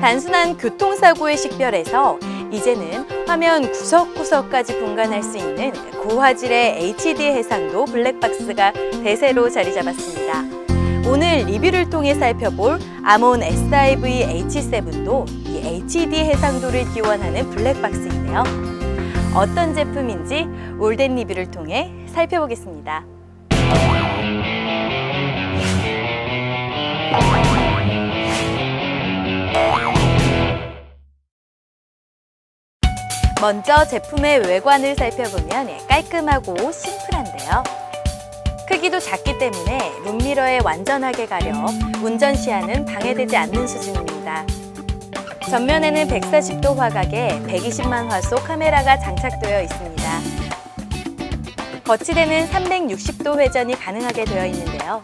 단순한 교통사고의 식별에서 이제는 화면 구석구석까지 분간할 수 있는 고화질의 HD 해상도 블랙박스가 대세로 자리 잡았습니다. 오늘 리뷰를 통해 살펴볼 아몬 SIV H7도 이 HD 해상도를 기원하는 블랙박스인데요. 어떤 제품인지 올덴 리뷰를 통해 살펴보겠습니다. 먼저 제품의 외관을 살펴보면 깔끔하고 심플한데요. 크기도 작기 때문에 룸미러에 완전하게 가려 운전 시야는 방해되지 않는 수준입니다. 전면에는 140도 화각에 120만 화소 카메라가 장착되어 있습니다. 거치대는 360도 회전이 가능하게 되어 있는데요.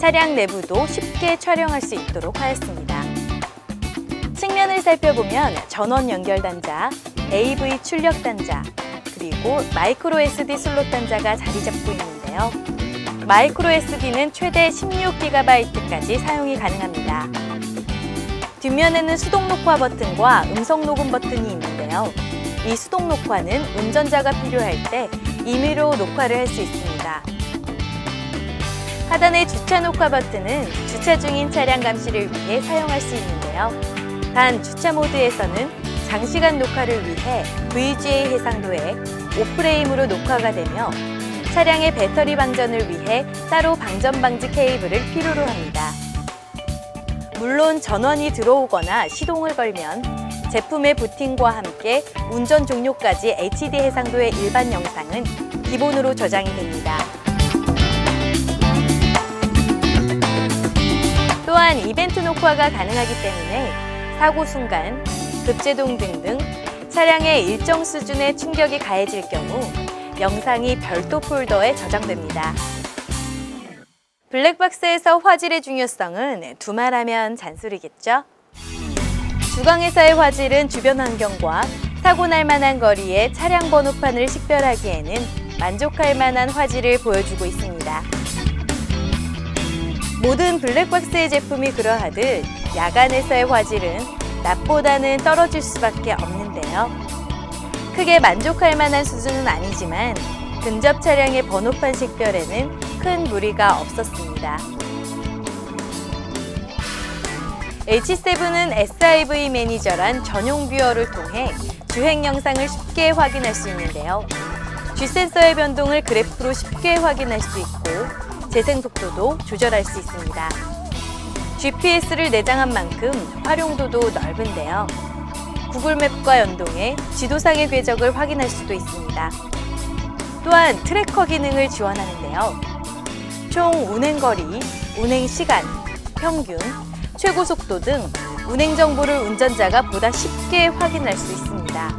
차량 내부도 쉽게 촬영할 수 있도록 하였습니다. 측면을 살펴보면 전원 연결 단자, AV 출력 단자, 그리고 마이크로 SD 슬롯 단자가 자리 잡고 있는데요. 마이크로 SD는 최대 16GB까지 사용이 가능합니다. 뒷면에는 수동 녹화 버튼과 음성 녹음 버튼이 있는데요. 이 수동 녹화는 운전자가 필요할 때 임의로 녹화를 할 수 있습니다. 하단의 주차 녹화 버튼은 주차 중인 차량 감시를 위해 사용할 수 있는데요. 단 주차 모드에서는 장시간 녹화를 위해 VGA 해상도에 오프레임으로 녹화가 되며 차량의 배터리 방전을 위해 따로 방전 방지 케이블을 필요로 합니다. 물론 전원이 들어오거나 시동을 걸면 제품의 부팅과 함께 운전 종료까지 HD 해상도의 일반 영상은 기본으로 저장이 됩니다. 또한 이벤트 녹화가 가능하기 때문에 사고 순간, 급제동 등등 차량에 일정 수준의 충격이 가해질 경우 영상이 별도 폴더에 저장됩니다. 블랙박스에서 화질의 중요성은 두말하면 잔소리겠죠? 주광에서의 화질은 주변 환경과 사고 날 만한 거리의 차량 번호판을 식별하기에는 만족할 만한 화질을 보여주고 있습니다. 모든 블랙박스의 제품이 그러하듯 야간에서의 화질은 낮보다는 떨어질 수밖에 없는데요. 크게 만족할 만한 수준은 아니지만 근접 차량의 번호판 식별에는 큰 무리가 없었습니다. H7은 SIV 매니저란 전용 뷰어를 통해 주행 영상을 쉽게 확인할 수 있는데요. G센서의 변동을 그래프로 쉽게 확인할 수 있고 재생 속도도 조절할 수 있습니다. GPS를 내장한 만큼 활용도도 넓은데요. 구글맵과 연동해 지도상의 궤적을 확인할 수도 있습니다. 또한 트래커 기능을 지원하는데요. 총 운행거리, 운행시간, 평균, 최고 속도 등 운행 정보를 운전자가 보다 쉽게 확인할 수 있습니다.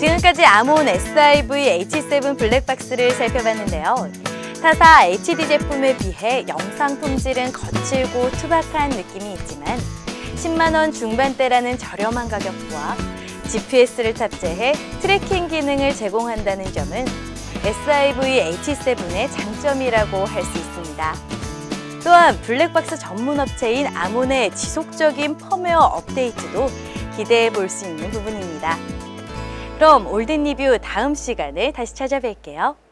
지금까지 아몬 SIV H7 블랙박스를 살펴봤는데요. 타사 HD 제품에 비해 영상 품질은 거칠고 투박한 느낌이 있지만 10만원 중반대라는 저렴한 가격과 GPS를 탑재해 트래킹 기능을 제공한다는 점은 SIV H7의 장점이라고 할 수 있습니다. 또한 블랙박스 전문 업체인 아몬의 지속적인 펌웨어 업데이트도 기대해 볼 수 있는 부분입니다. 그럼 올든 리뷰 다음 시간에 다시 찾아뵐게요.